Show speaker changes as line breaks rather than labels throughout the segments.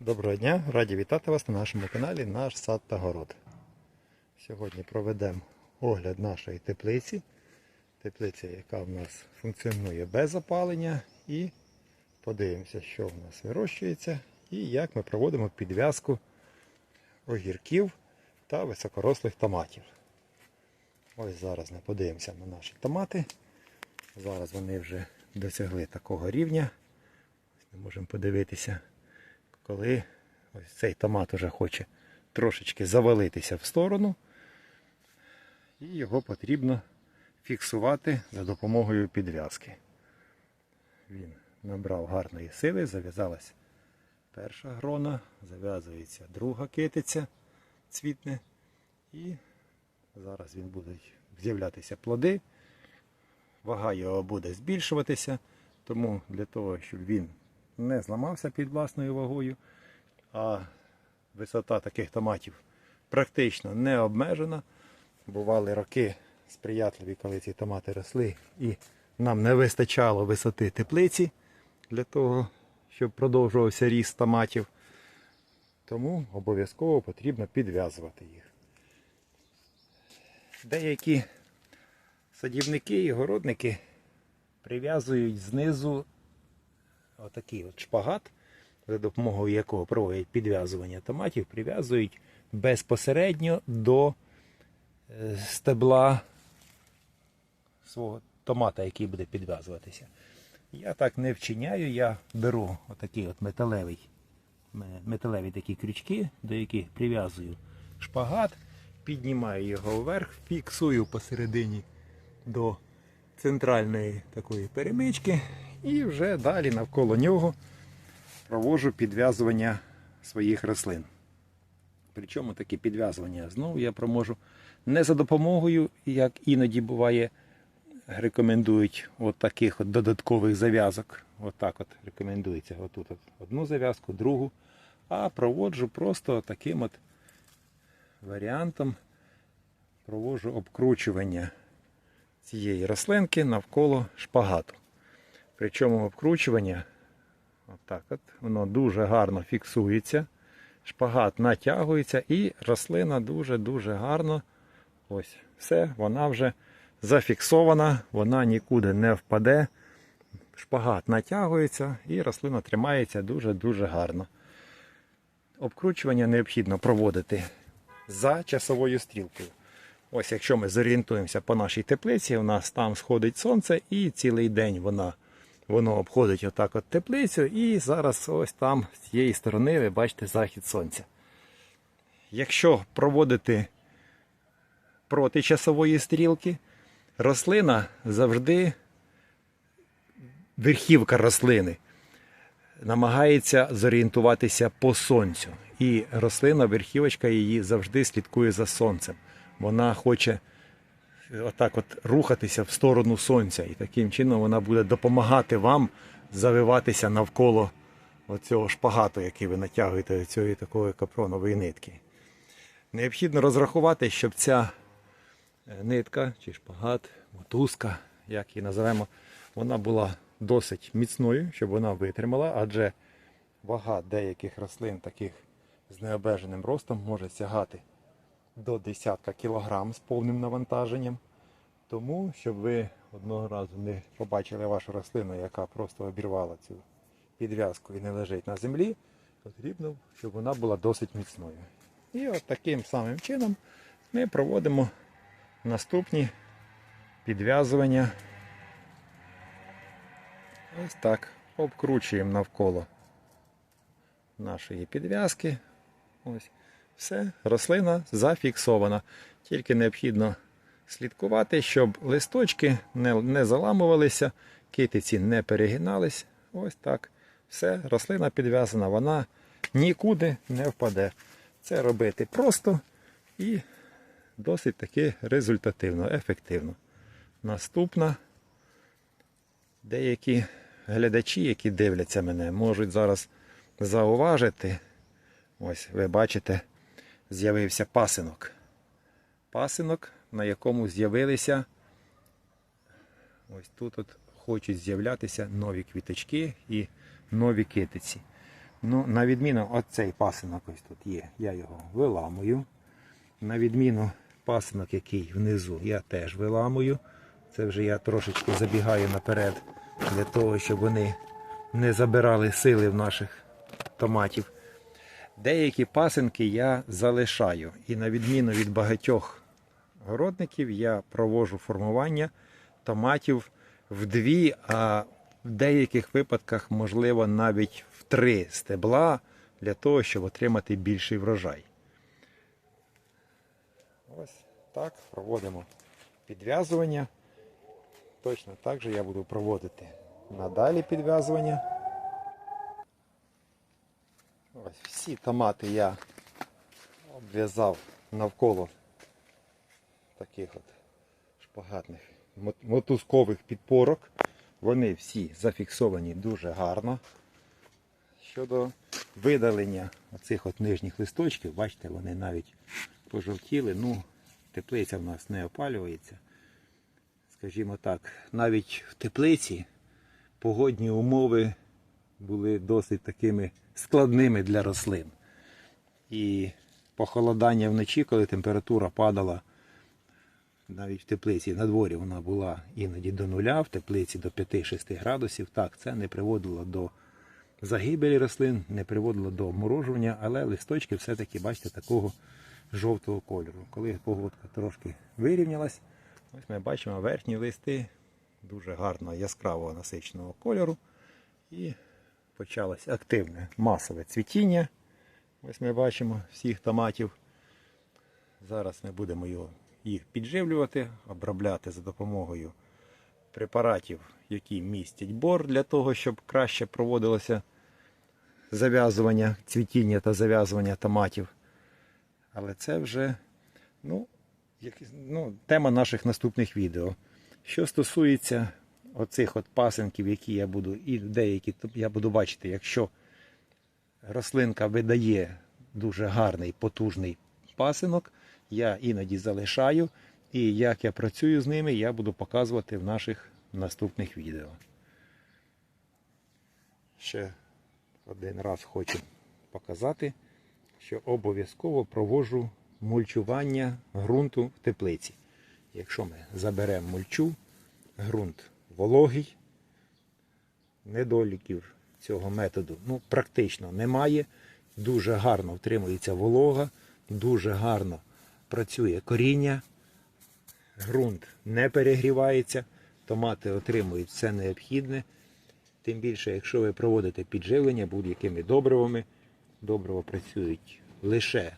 Доброго дня! Раді вітати вас на нашому каналі Наш сад та город. Сьогодні проведемо огляд нашої теплиці. Теплиця, яка в нас функціонує без опалення. І подивимося, що в нас вирощується і як ми проводимо підв'язку огірків та високорослих томатів. Ось зараз ми подивимося на наші томати. Зараз вони вже досягли такого рівня. Ми можемо подивитися коли ось цей томат уже хоче трошечки завалитися в сторону, і його потрібно фіксувати за допомогою підв'язки. Він набрав гарної сили, зав'язалась перша грона, зав'язується друга китиця, цвітне, і зараз він будуть з'являтися плоди. Вага його буде збільшуватися, тому для того, щоб він не зламався під власною вагою, а висота таких томатів практично не обмежена. Бували роки сприятливі, коли ці томати росли, і нам не вистачало висоти теплиці для того, щоб продовжувався ріст томатів. Тому обов'язково потрібно підв'язувати їх. Деякі садівники і городники прив'язують знизу отакий от шпагат, за допомогою якого проводять підв'язування томатів, прив'язують безпосередньо до е, стебла свого томата, який буде підв'язуватися. Я так не вчиняю, я беру отакий от металевий, металеві такі крючки, до яких прив'язую шпагат, піднімаю його вверх, фіксую посередині до центральної такої перемички і вже далі навколо нього проводжу підв'язування своїх рослин. Причому такі підв'язування знову я проможу не за допомогою, як іноді буває, рекомендують от таких от додаткових зав'язок. От так от рекомендується. Отут от одну зав'язку, другу. А проводжу просто таким от варіантом проводжу обкручування цієї рослинки навколо шпагату. Причому обкручування, отак от, воно дуже гарно фіксується, шпагат натягується і рослина дуже-дуже гарно. Ось, все, вона вже зафіксована, вона нікуди не впаде. Шпагат натягується і рослина тримається дуже-дуже гарно. Обкручування необхідно проводити за часовою стрілкою. Ось якщо ми зорієнтуємося по нашій теплиці, у нас там сходить сонце і цілий день вона, воно обходить отак от теплицю, і зараз ось там з цієї сторони ви бачите захід сонця. Якщо проводити проти часової стрілки, рослина завжди, верхівка рослини намагається зорієнтуватися по сонцю. І рослина, верхівочка її завжди слідкує за сонцем. Вона хоче отак от рухатися в сторону сонця. І таким чином вона буде допомагати вам завиватися навколо оцього шпагату, який ви натягуєте цієї такої капронової нитки. Необхідно розрахувати, щоб ця е, нитка чи шпагат, мотузка, як її називаємо, вона була досить міцною, щоб вона витримала, адже вага деяких рослин, таких з необмеженим ростом, може сягати до десятка кілограм з повним навантаженням. Тому, щоб ви одного разу не побачили вашу рослину, яка просто обірвала цю підв'язку і не лежить на землі, потрібно, щоб вона була досить міцною. І от таким самим чином ми проводимо наступні підв'язування. Ось так. Обкручуємо навколо нашої підв'язки. Ось. Все, рослина зафіксована. Тільки необхідно слідкувати, щоб листочки не, не заламувалися, китиці не перегинались. Ось так. Все, рослина підв'язана, вона нікуди не впаде. Це робити просто і досить таки результативно, ефективно. Наступна. Деякі глядачі, які дивляться мене, можуть зараз зауважити. Ось ви бачите, з'явився пасинок. Пасинок, на якому з'явилися. Ось тут от хочуть з'являтися нові квіточки і нові китиці. Ну, на відміну, оцей пасинок ось тут є. Я його виламую. На відміну пасинок, який внизу, я теж виламую. Це вже я трошечки забігаю наперед для того, щоб вони не забирали сили в наших томатів. Деякі пасинки я залишаю. І на відміну від багатьох городників, я провожу формування томатів в дві, а в деяких випадках, можливо, навіть в три стебла для того, щоб отримати більший врожай. Ось так проводимо підв'язування. Точно так же я буду проводити надалі підв'язування. Ось всі томати я обв'язав навколо таких от шпагатних мотузкових підпорок. Вони всі зафіксовані дуже гарно. Щодо видалення оцих от нижніх листочків, бачите, вони навіть пожовтіли. Ну, теплиця в нас не опалюється. Скажімо так, навіть в теплиці погодні умови були досить такими складними для рослин. І похолодання вночі, коли температура падала навіть в теплиці, на дворі вона була іноді до нуля, в теплиці до 5-6 градусів. Так, це не приводило до загибелі рослин, не приводило до обморожування, але листочки все-таки, бачите, такого жовтого кольору. Коли погодка трошки вирівнялась, ось ми бачимо верхні листи дуже гарного яскравого насиченого кольору. І почалось активне масове цвітіння. Ось ми бачимо всіх томатів. Зараз ми будемо їх підживлювати, обробляти за допомогою препаратів, які містять бор, для того, щоб краще проводилося зав'язування, цвітіння та зав'язування томатів. Але це вже ну, як, ну, тема наших наступних відео. Що стосується оцих от пасинків, які я буду, і деякі я буду бачити, якщо рослинка видає дуже гарний, потужний пасинок, я іноді залишаю. І як я працюю з ними, я буду показувати в наших наступних відео. Ще один раз хочу показати, що обов'язково проводжу мульчування ґрунту в теплиці. Якщо ми заберемо мульчу, ґрунт вологий, недоліків цього методу ну, практично немає. Дуже гарно втримується волога, дуже гарно працює коріння, ґрунт не перегрівається, томати отримують все необхідне. Тим більше, якщо ви проводите підживлення будь-якими добривами, добрива працюють лише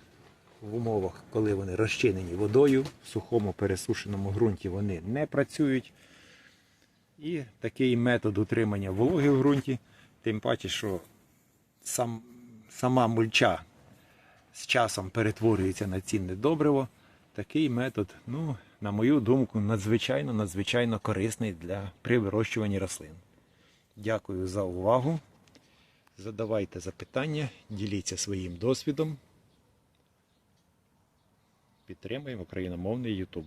в умовах, коли вони розчинені водою, в сухому пересушеному ґрунті вони не працюють. І такий метод утримання вологи в ґрунті, тим паче, що сам, сама мульча з часом перетворюється на цінне добриво. Такий метод, ну, на мою думку, надзвичайно надзвичайно корисний для при вирощуванні рослин. Дякую за увагу. Задавайте запитання, діліться своїм досвідом. Підтримуємо україномовний YouTube.